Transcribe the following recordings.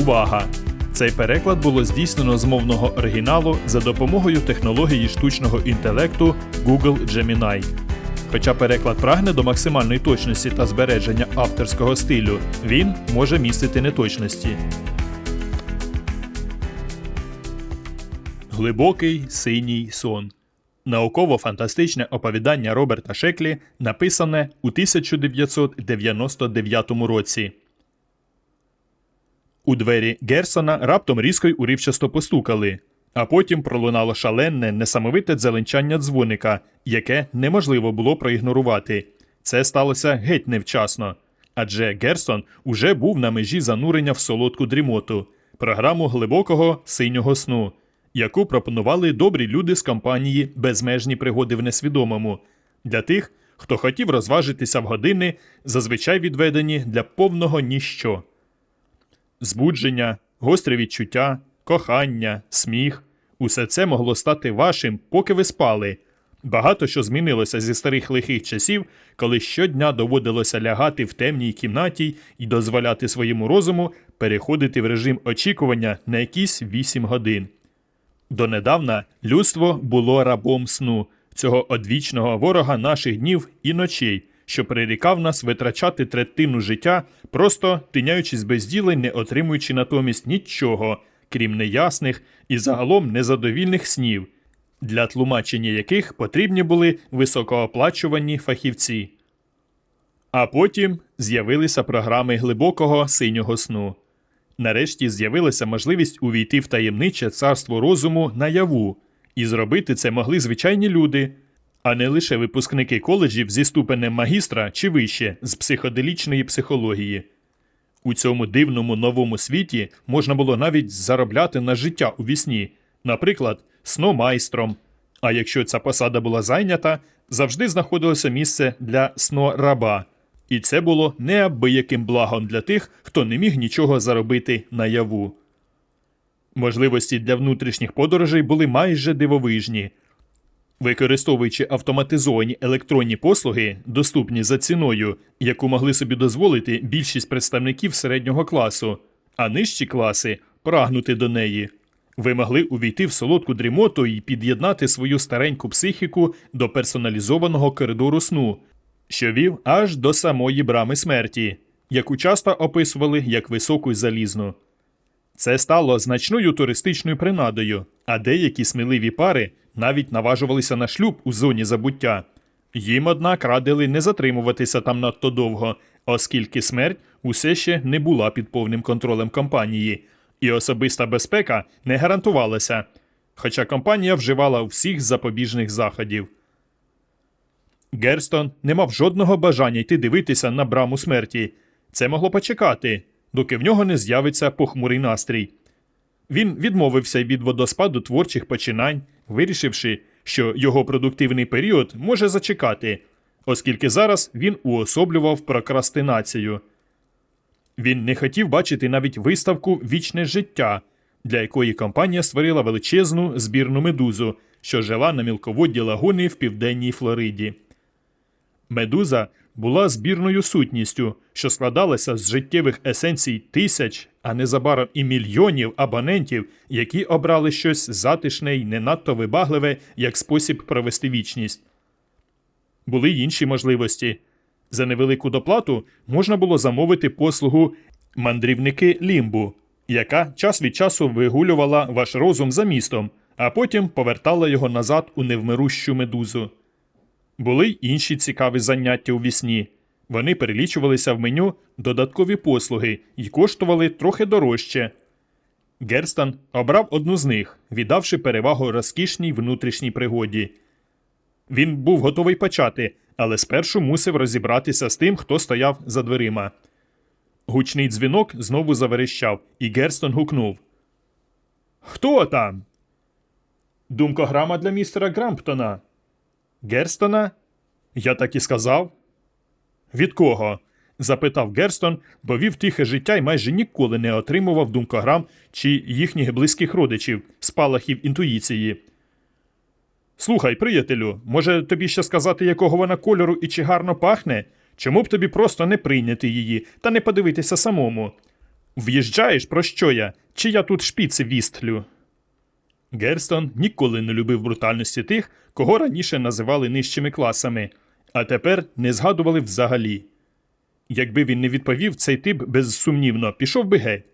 Увага! Цей переклад було здійснено з мовного оригіналу за допомогою технології штучного інтелекту Google Gemini. Хоча переклад прагне до максимальної точності та збереження авторського стилю, він може містити неточності. Глибокий синій сон. Науково-фантастичне оповідання Роберта Шеклі, написане у 1999 році. У двері Герсона раптом різко й уривчасто постукали, а потім пролунало шалене, несамовите дзеленчання дзвоника, яке неможливо було проігнорувати. Це сталося геть невчасно. Адже Герсон уже був на межі занурення в солодку дрімоту, програму глибокого синього сну, яку пропонували добрі люди з компанії Безмежні пригоди в несвідомому для тих, хто хотів розважитися в години, зазвичай відведені для повного ніщо збудження, гостре відчуття, кохання, сміх усе це могло стати вашим, поки ви спали. Багато що змінилося зі старих лихих часів, коли щодня доводилося лягати в темній кімнаті і дозволяти своєму розуму переходити в режим очікування на якісь 8 годин. Донедавна людство було рабом сну, цього одвічного ворога наших днів і ночей, що прирікав нас витрачати третину життя, просто тиняючись без діла не отримуючи натомість нічого, крім неясних і загалом незадовільних снів, для тлумачення яких потрібні були високооплачувані фахівці. А потім з'явилися програми глибокого синього сну. Нарешті з'явилася можливість увійти в таємниче царство розуму наяву, і зробити це могли звичайні люди, а не лише випускники коледжів зі ступенем магістра чи вище з психоделічної психології. У цьому дивному новому світі можна було навіть заробляти на життя у вісні, наприклад, сномайстром. А якщо ця посада була зайнята, завжди знаходилося місце для снораба. І це було неабияким благом для тих, хто не міг нічого заробити наяву. Можливості для внутрішніх подорожей були майже дивовижні. Використовуючи автоматизовані електронні послуги, доступні за ціною, яку могли собі дозволити більшість представників середнього класу, а нижчі класи прагнути до неї, ви могли увійти в солодку дрімоту і під'єднати свою стареньку психіку до персоналізованого коридору сну, що вів аж до самої брами смерті, яку часто описували як високу й залізну. Це стало значною туристичною принадою, а деякі сміливі пари навіть наважувалися на шлюб у зоні забуття. Їм, однак, радили не затримуватися там надто довго, оскільки смерть усе ще не була під повним контролем компанії, і особиста безпека не гарантувалася, хоча компанія вживала всіх запобіжних заходів. Герстон не мав жодного бажання йти дивитися на браму смерті. Це могло почекати, доки в нього не з'явиться похмурий настрій. Він відмовився від водоспаду творчих починань, вирішивши, що його продуктивний період може зачекати, оскільки зараз він уособлював прокрастинацію. Він не хотів бачити навіть виставку Вічне життя, для якої компанія створила величезну збірну медузу, що жила на мілководді лагуни в південній Флориді. Медуза була збірною сутністю, що складалася з життєвих есенцій тисяч, а незабаром і мільйонів абонентів, які обрали щось затишне й не надто вибагливе як спосіб провести вічність. Були й інші можливості. За невелику доплату можна було замовити послугу мандрівники лімбу, яка час від часу вигулювала ваш розум за містом, а потім повертала його назад у невмирущу медузу. Були й інші цікаві заняття у вісні. Вони перелічувалися в меню додаткові послуги і коштували трохи дорожче. Герстон обрав одну з них, віддавши перевагу розкішній внутрішній пригоді. Він був готовий почати, але спершу мусив розібратися з тим, хто стояв за дверима. Гучний дзвінок знову заверещав, і Герстон гукнув: Хто там? Думкограма для містера Грамптона. Герстона? Я так і сказав. Від кого? запитав Герстон, бо вів тихе життя і майже ніколи не отримував думкограм чи їхніх близьких родичів, спалахів інтуїції. Слухай, приятелю, може тобі ще сказати, якого вона кольору і чи гарно пахне? Чому б тобі просто не прийняти її та не подивитися самому? В'їжджаєш, про що я? Чи я тут шпіци вістлю? Герстон ніколи не любив брутальності тих, кого раніше називали нижчими класами, а тепер не згадували взагалі. Якби він не відповів, цей тип безсумнівно пішов би геть.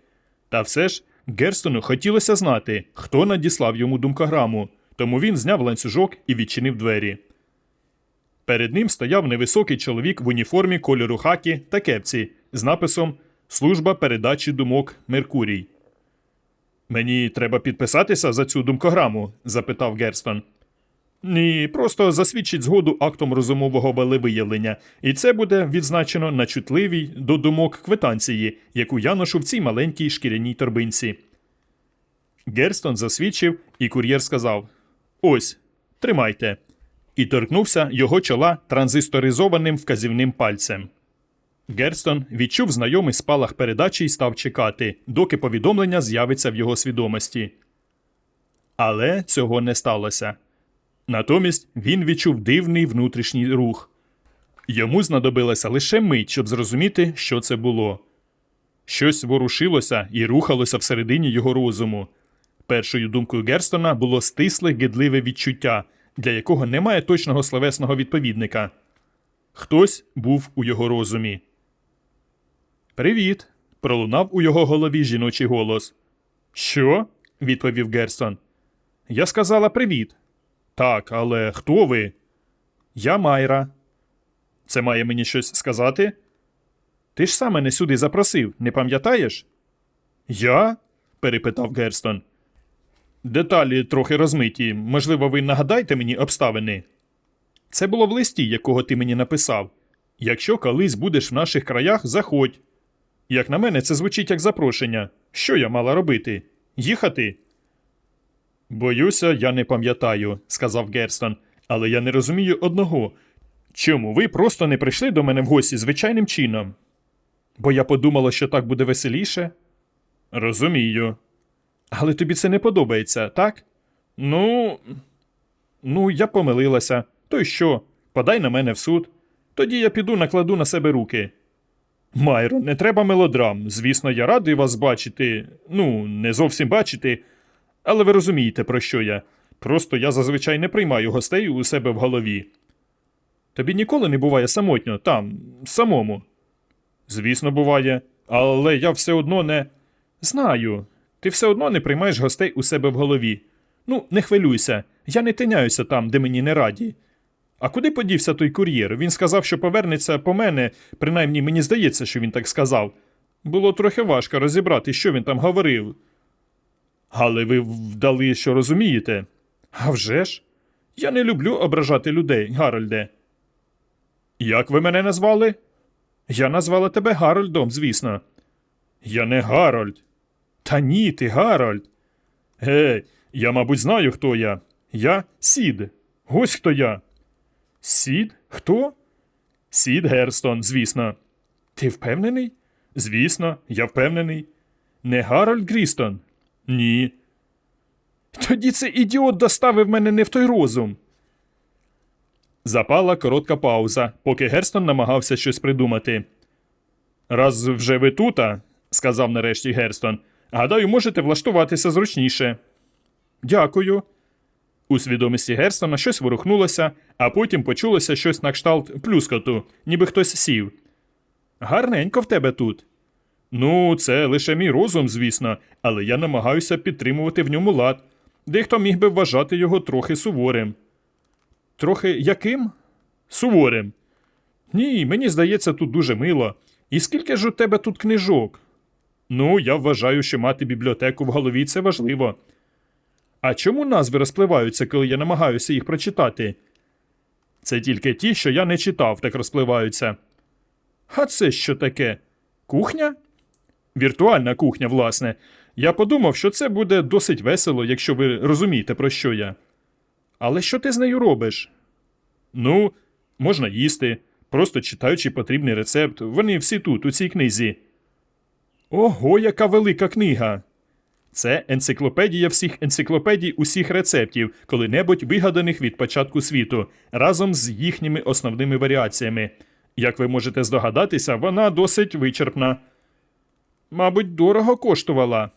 Та все ж Герстону хотілося знати, хто надіслав йому думкограму, тому він зняв ланцюжок і відчинив двері. Перед ним стояв невисокий чоловік в уніформі кольору хакі та кепці з написом Служба передачі думок Меркурій. Мені треба підписатися за цю думкограму? запитав Герстон. Ні, просто засвідчить згоду актом розумового волевиявлення, і це буде відзначено на чутливій до думок квитанції, яку я ношу в цій маленькій шкіряній торбинці. Герстон засвідчив, і кур'єр сказав: Ось, тримайте. І торкнувся його чола транзисторизованим вказівним пальцем. Герстон відчув знайомий спалах передачі і став чекати, доки повідомлення з'явиться в його свідомості. Але цього не сталося. Натомість він відчув дивний внутрішній рух. Йому знадобилася лише мить, щоб зрозуміти, що це було. Щось ворушилося і рухалося всередині його розуму. Першою думкою Герстона було стисле гидливе відчуття, для якого немає точного словесного відповідника. Хтось був у його розумі. Привіт. пролунав у його голові жіночий голос. Що? відповів Герстон. Я сказала привіт. Так, але хто ви? Я Майра. Це має мені щось сказати? Ти ж сам мене сюди запросив, не пам'ятаєш? Я? перепитав Герстон. Деталі трохи розмиті. Можливо, ви нагадаєте мені обставини? Це було в листі, якого ти мені написав. Якщо колись будеш в наших краях, заходь. Як на мене, це звучить як запрошення. Що я мала робити? Їхати? Боюся, я не пам'ятаю, сказав Герстон, але я не розумію одного. Чому ви просто не прийшли до мене в гості звичайним чином? Бо я подумала, що так буде веселіше. Розумію. Але тобі це не подобається, так? Ну. Ну, я помилилася. То й що? Подай на мене в суд. Тоді я піду накладу на себе руки. Майро, не треба мелодрам. Звісно, я радий вас бачити. Ну, не зовсім бачити. Але ви розумієте, про що я. Просто я зазвичай не приймаю гостей у себе в голові. Тобі ніколи не буває самотньо, там, самому. Звісно, буває, але я все одно не. Знаю. Ти все одно не приймаєш гостей у себе в голові. Ну, не хвилюйся, я не тиняюся там, де мені не раді. А куди подівся той кур'єр? Він сказав, що повернеться по мене, принаймні мені здається, що він так сказав. Було трохи важко розібрати, що він там говорив. Але ви вдали, що розумієте? А вже ж? Я не люблю ображати людей, Гарольде. Як ви мене назвали? Я назвала тебе Гарольдом, звісно. Я не Гарольд. Та ні, ти Гарольд. Гей, я, мабуть, знаю, хто я. Я Сід. Ось хто я. Сід? Хто? Сід Герстон, звісно. Ти впевнений? Звісно, я впевнений. Не Гарольд Грістон? Ні. Тоді цей ідіот доставив мене не в той розум. Запала коротка пауза, поки Герстон намагався щось придумати. Раз вже ви тута, сказав нарешті Герстон, гадаю, можете влаштуватися зручніше. Дякую. У свідомості Герстона щось ворухнулося, а потім почулося щось на кшталт плюскоту, ніби хтось сів. Гарненько в тебе тут. Ну, це лише мій розум, звісно, але я намагаюся підтримувати в ньому лад. Дехто міг би вважати його трохи суворим. Трохи яким? Суворим. Ні, мені здається, тут дуже мило. І скільки ж у тебе тут книжок? Ну, я вважаю, що мати бібліотеку в голові це важливо. А чому назви розпливаються, коли я намагаюся їх прочитати? Це тільки ті, що я не читав, так розпливаються. А це що таке? Кухня? Віртуальна кухня, власне. Я подумав, що це буде досить весело, якщо ви розумієте, про що я. Але що ти з нею робиш? Ну, можна їсти, просто читаючи потрібний рецепт. Вони всі тут, у цій книзі. Ого, яка велика книга! Це енциклопедія всіх енциклопедій усіх рецептів, коли-небудь вигаданих від початку світу, разом з їхніми основними варіаціями. Як ви можете здогадатися, вона досить вичерпна. Мабуть, дорого коштувала.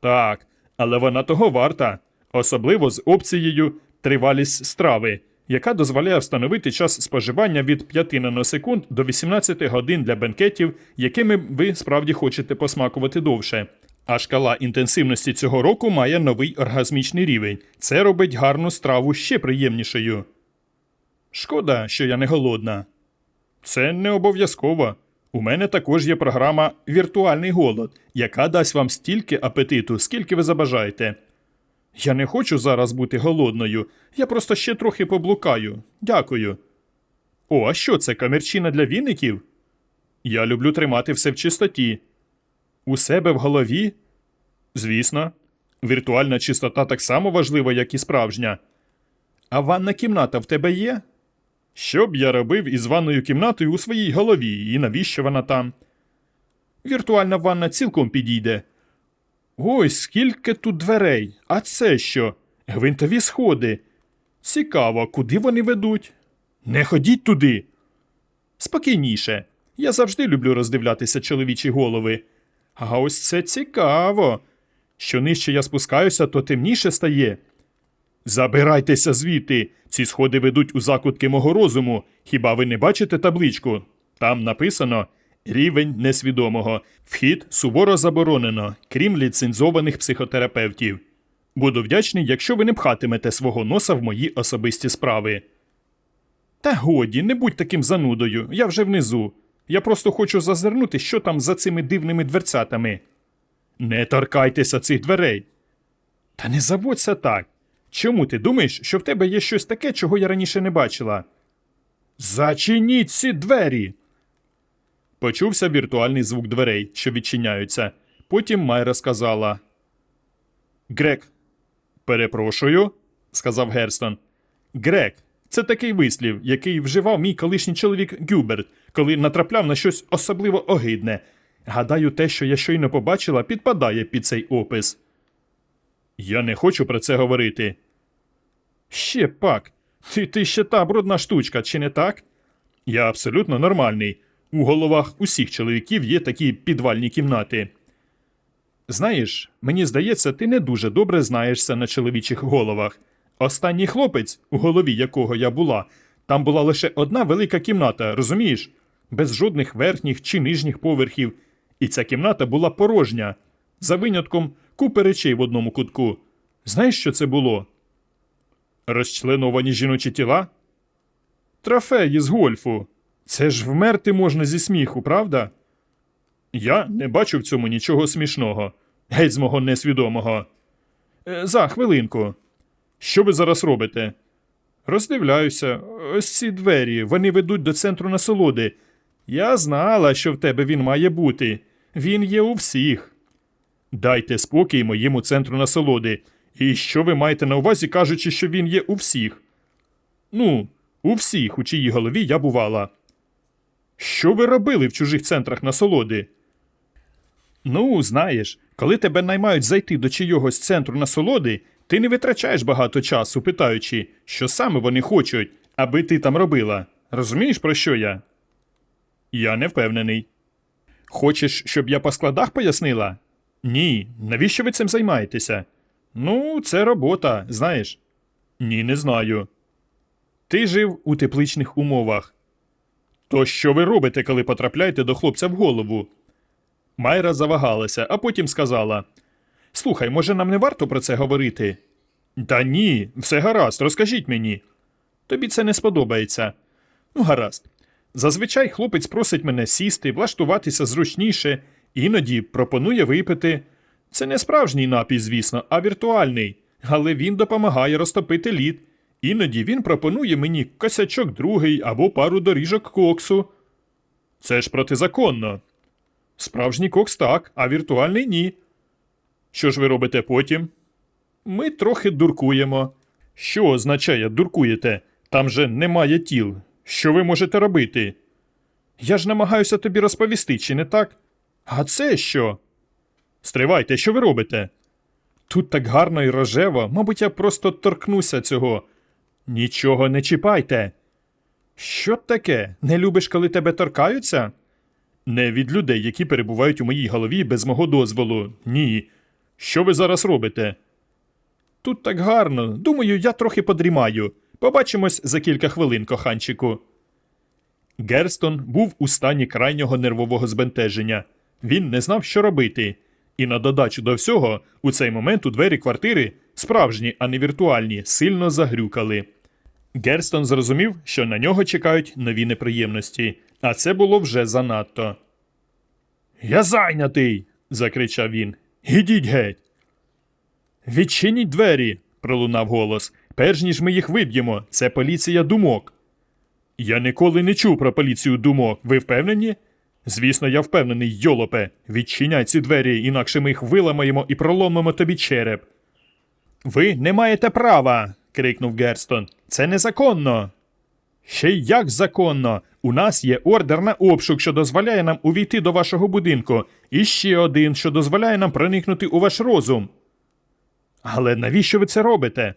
Так, але вона того варта, особливо з опцією тривалість страви, яка дозволяє встановити час споживання від 5 наносекунд до 18 годин для бенкетів, якими ви справді хочете посмакувати довше. А шкала інтенсивності цього року має новий оргазмічний рівень. Це робить гарну страву ще приємнішою. Шкода, що я не голодна. Це не обов'язково. У мене також є програма Віртуальний голод, яка дасть вам стільки апетиту, скільки ви забажаєте. Я не хочу зараз бути голодною, я просто ще трохи поблукаю. Дякую. О, а що це камерчина для віників? Я люблю тримати все в чистоті. У себе в голові? Звісно, віртуальна чистота так само важлива, як і справжня. А ванна кімната в тебе є? Що б я робив із ванною кімнатою у своїй голові, і навіщо вона там? Віртуальна ванна цілком підійде. Ой, скільки тут дверей. А це що? Гвинтові сходи. Цікаво, куди вони ведуть? Не ходіть туди. Спокійніше. Я завжди люблю роздивлятися чоловічі голови. А ось це цікаво. Що нижче я спускаюся, то темніше стає. Забирайтеся звідти. Ці сходи ведуть у закутки мого розуму. Хіба ви не бачите табличку? Там написано Рівень несвідомого. Вхід суворо заборонено, крім ліцензованих психотерапевтів. Буду вдячний, якщо ви не пхатимете свого носа в мої особисті справи. Та годі, не будь таким занудою, я вже внизу. Я просто хочу зазирнути, що там за цими дивними дверцятами. Не торкайтеся цих дверей. Та не заводься так. Чому ти думаєш, що в тебе є щось таке, чого я раніше не бачила? Зачиніть ці двері. Почувся віртуальний звук дверей, що відчиняються. Потім Майра сказала: Грек. Перепрошую, сказав Герстон. Грек. Це такий вислів, який вживав мій колишній чоловік Гюберт, коли натрапляв на щось особливо огидне. Гадаю, те, що я щойно побачила, підпадає під цей опис. Я не хочу про це говорити. Ще пак. Ти, ти ще та брудна штучка, чи не так? Я абсолютно нормальний. У головах усіх чоловіків є такі підвальні кімнати. Знаєш, мені здається, ти не дуже добре знаєшся на чоловічих головах. Останній хлопець, у голові якого я була, там була лише одна велика кімната, розумієш? Без жодних верхніх чи нижніх поверхів. І ця кімната була порожня, за винятком купи речей в одному кутку. Знаєш, що це було? Розчленовані жіночі тіла? Трофеї з гольфу. Це ж вмерти можна зі сміху, правда? Я не бачу в цьому нічого смішного. Геть з мого несвідомого. Е, за хвилинку. Що ви зараз робите? Роздивляюся, ось ці двері, вони ведуть до центру насолоди. Я знала, що в тебе він має бути. Він є у всіх. Дайте спокій моєму центру насолоди. І що ви маєте на увазі, кажучи, що він є у всіх? Ну, у всіх, у чиїй голові я бувала. Що ви робили в чужих центрах насолоди? Ну, знаєш, коли тебе наймають зайти до чийогось центру насолоди, ти не витрачаєш багато часу, питаючи, що саме вони хочуть, аби ти там робила. Розумієш, про що я? Я не впевнений. Хочеш, щоб я по складах пояснила? Ні. Навіщо ви цим займаєтеся? Ну, це робота, знаєш. Ні, не знаю. Ти жив у тепличних умовах. То що ви робите, коли потрапляєте до хлопця в голову? Майра завагалася, а потім сказала: Слухай, може, нам не варто про це говорити? Та ні, все гаразд, розкажіть мені. Тобі це не сподобається. Ну, гаразд. Зазвичай хлопець просить мене сісти, влаштуватися зручніше, іноді пропонує випити. Це не справжній напій, звісно, а віртуальний, але він допомагає розтопити лід. Іноді він пропонує мені косячок другий або пару доріжок коксу. Це ж протизаконно. Справжній кокс так, а віртуальний ні. Що ж ви робите потім? Ми трохи дуркуємо. Що означає дуркуєте? Там же немає тіл. Що ви можете робити? Я ж намагаюся тобі розповісти, чи не так? А це що? Стривайте, що ви робите? Тут так гарно і рожево, мабуть, я просто торкнуся цього. Нічого не чіпайте. Що таке? Не любиш, коли тебе торкаються? Не від людей, які перебувають у моїй голові без мого дозволу. Ні. Що ви зараз робите? Тут так гарно. Думаю, я трохи подрімаю. Побачимось за кілька хвилин, коханчику. Герстон був у стані крайнього нервового збентеження. Він не знав, що робити. І на додачу до всього, у цей момент у двері квартири, справжні, а не віртуальні, сильно загрюкали. Герстон зрозумів, що на нього чекають нові неприємності, а це було вже занадто. Я зайнятий. закричав він. Ідіть геть. Відчиніть двері. пролунав голос. Перш ніж ми їх виб'ємо, це поліція думок. Я ніколи не чув про поліцію думок. Ви впевнені? Звісно, я впевнений, йолопе. Відчиняй ці двері, інакше ми їх виламаємо і проломимо тобі череп. Ви не маєте права. крикнув Герстон. Це незаконно. Ще як законно. У нас є ордер на обшук, що дозволяє нам увійти до вашого будинку, і ще один, що дозволяє нам проникнути у ваш розум. Але навіщо ви це робите?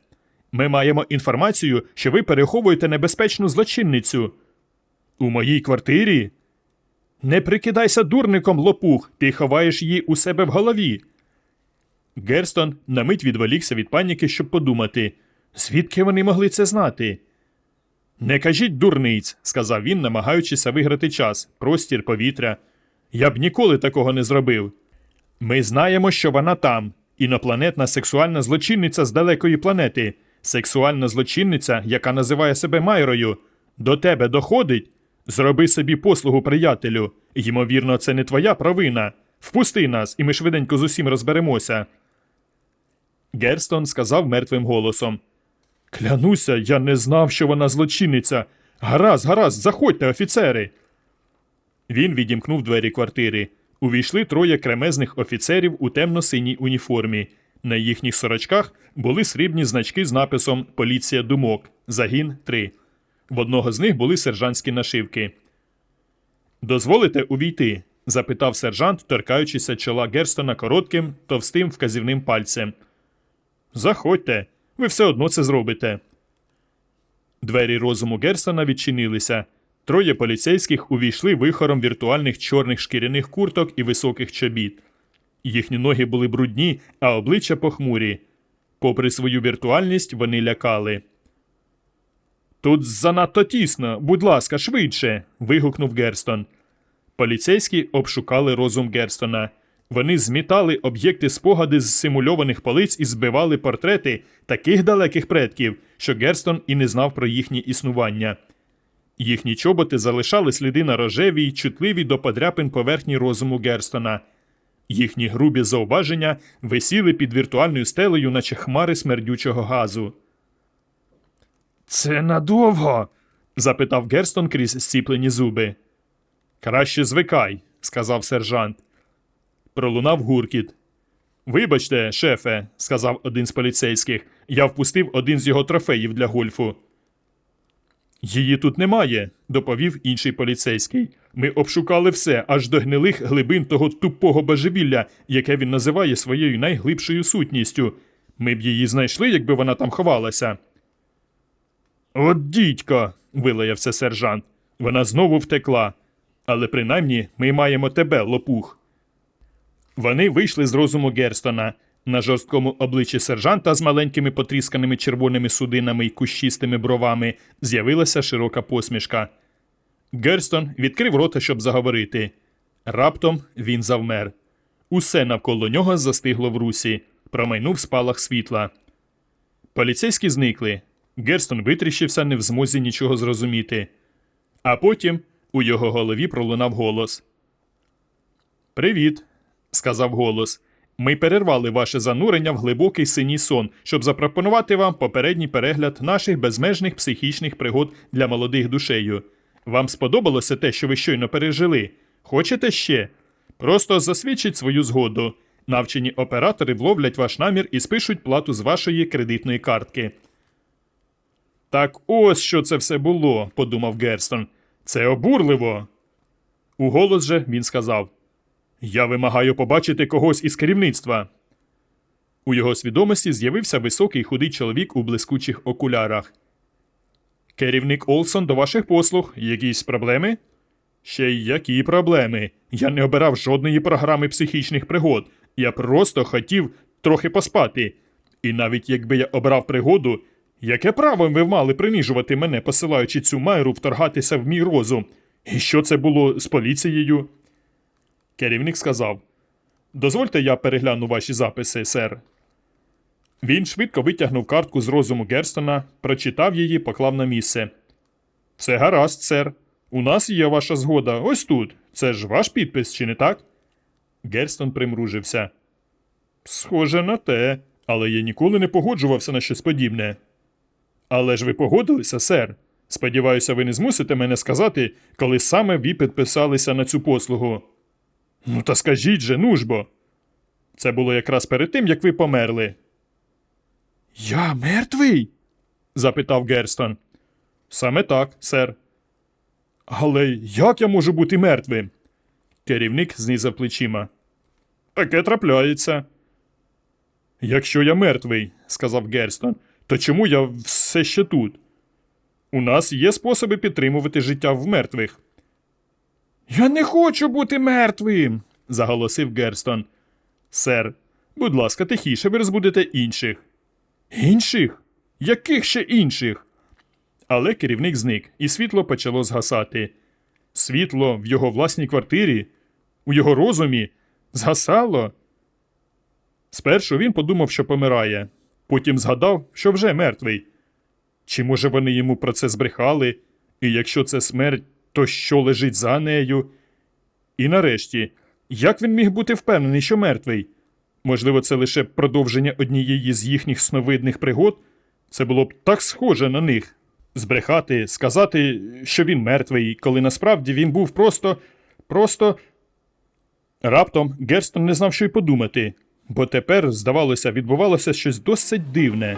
Ми маємо інформацію, що ви переховуєте небезпечну злочинницю. У моїй квартирі? Не прикидайся дурником, лопух, ти ховаєш її у себе в голові. Герстон на мить відволікся від паніки, щоб подумати, звідки вони могли це знати. Не кажіть дурниць, сказав він, намагаючися виграти час, простір, повітря. Я б ніколи такого не зробив. Ми знаємо, що вона там. Інопланетна сексуальна злочинниця з далекої планети, сексуальна злочинниця, яка називає себе Майрою. До тебе доходить? Зроби собі послугу, приятелю. Ймовірно, це не твоя провина. Впусти нас, і ми швиденько з усім розберемося. Герстон сказав мертвим голосом. Клянуся, я не знав, що вона злочинниця. Гаразд, гаразд, заходьте, офіцери. Він відімкнув двері квартири. Увійшли троє кремезних офіцерів у темно-синій уніформі. На їхніх сорочках були срібні значки з написом Поліція думок. Загін 3. В одного з них були сержантські нашивки. Дозволите увійти? запитав сержант, торкаючися чола Герстона коротким, товстим вказівним пальцем. Заходьте, ви все одно це зробите. Двері розуму Герстона відчинилися. Троє поліцейських увійшли вихором віртуальних чорних шкіряних курток і високих чобіт. Їхні ноги були брудні, а обличчя похмурі. Попри свою віртуальність, вони лякали. Тут занадто тісно, будь ласка, швидше. вигукнув Герстон. Поліцейські обшукали розум Герстона. Вони змітали об'єкти спогади з симульованих полиць і збивали портрети таких далеких предків, що Герстон і не знав про їхнє існування. Їхні чоботи залишали сліди на рожевій, чутливій до подряпин поверхні розуму Герстона. Їхні грубі зауваження висіли під віртуальною стелею, наче хмари смердючого газу. Це надовго? запитав Герстон крізь зціплені зуби. Краще звикай, сказав сержант. Пролунав гуркіт. Вибачте, шефе, сказав один з поліцейських, я впустив один з його трофеїв для гольфу. Її тут немає, доповів інший поліцейський. Ми обшукали все аж до гнилих глибин того тупого божевілля, яке він називає своєю найглибшою сутністю. Ми б її знайшли, якби вона там ховалася. От дідько, вилаявся сержант. Вона знову втекла. Але принаймні ми маємо тебе, лопух. Вони вийшли з розуму Герстона. На жорсткому обличчі сержанта з маленькими потрісканими червоними судинами й кущистими бровами з'явилася широка посмішка. Герстон відкрив рота, щоб заговорити. Раптом він завмер. Усе навколо нього застигло в русі, промайнув спалах світла. Поліцейські зникли. Герстон витріщився, не в змозі нічого зрозуміти. А потім у його голові пролунав голос. Привіт, сказав голос. Ми перервали ваше занурення в глибокий синій сон, щоб запропонувати вам попередній перегляд наших безмежних психічних пригод для молодих душею. Вам сподобалося те, що ви щойно пережили? Хочете ще? Просто засвідчіть свою згоду. Навчені оператори вловлять ваш намір і спишуть плату з вашої кредитної картки. Так ось що це все було, подумав Герстон. Це обурливо. У голос же він сказав: Я вимагаю побачити когось із керівництва. У його свідомості з'явився високий худий чоловік у блискучих окулярах. Керівник Олсон до ваших послуг. Якісь проблеми? Ще які проблеми? Я не обирав жодної програми психічних пригод. Я просто хотів трохи поспати. І навіть якби я обрав пригоду, яке право ви мали принижувати мене, посилаючи цю майру вторгатися в мій розум? І що це було з поліцією? Керівник сказав: Дозвольте, я перегляну ваші записи, сер. Він швидко витягнув картку з розуму Герстона, прочитав її, поклав на місце. Все гаразд, сер. У нас є ваша згода. Ось тут. Це ж ваш підпис, чи не так? Герстон примружився. Схоже на те, але я ніколи не погоджувався на щось подібне. Але ж ви погодилися, сер. Сподіваюся, ви не змусите мене сказати, коли саме ви підписалися на цю послугу. Ну, та скажіть же, ну ж бо. Це було якраз перед тим, як ви померли. Я мертвий? запитав Герстон. Саме так, сер. Але як я можу бути мертвим? Керівник знизав плечима. Таке трапляється. Якщо я мертвий, сказав Герстон, то чому я все ще тут? У нас є способи підтримувати життя в мертвих. Я не хочу бути мертвим, заголосив Герстон. Сер, будь ласка, тихіше, ви розбудете інших. Інших? Яких ще інших? Але керівник зник, і світло почало згасати. Світло в його власній квартирі, у його розумі, згасало. Спершу він подумав, що помирає, потім згадав, що вже мертвий. Чи може вони йому про це збрехали, і якщо це смерть, то що лежить за нею? І нарешті, як він міг бути впевнений, що мертвий? Можливо, це лише продовження однієї з їхніх сновидних пригод? Це було б так схоже на них. Збрехати, сказати, що він мертвий, коли насправді він був просто. просто. Раптом Герстон не знав, що й подумати, бо тепер, здавалося, відбувалося щось досить дивне.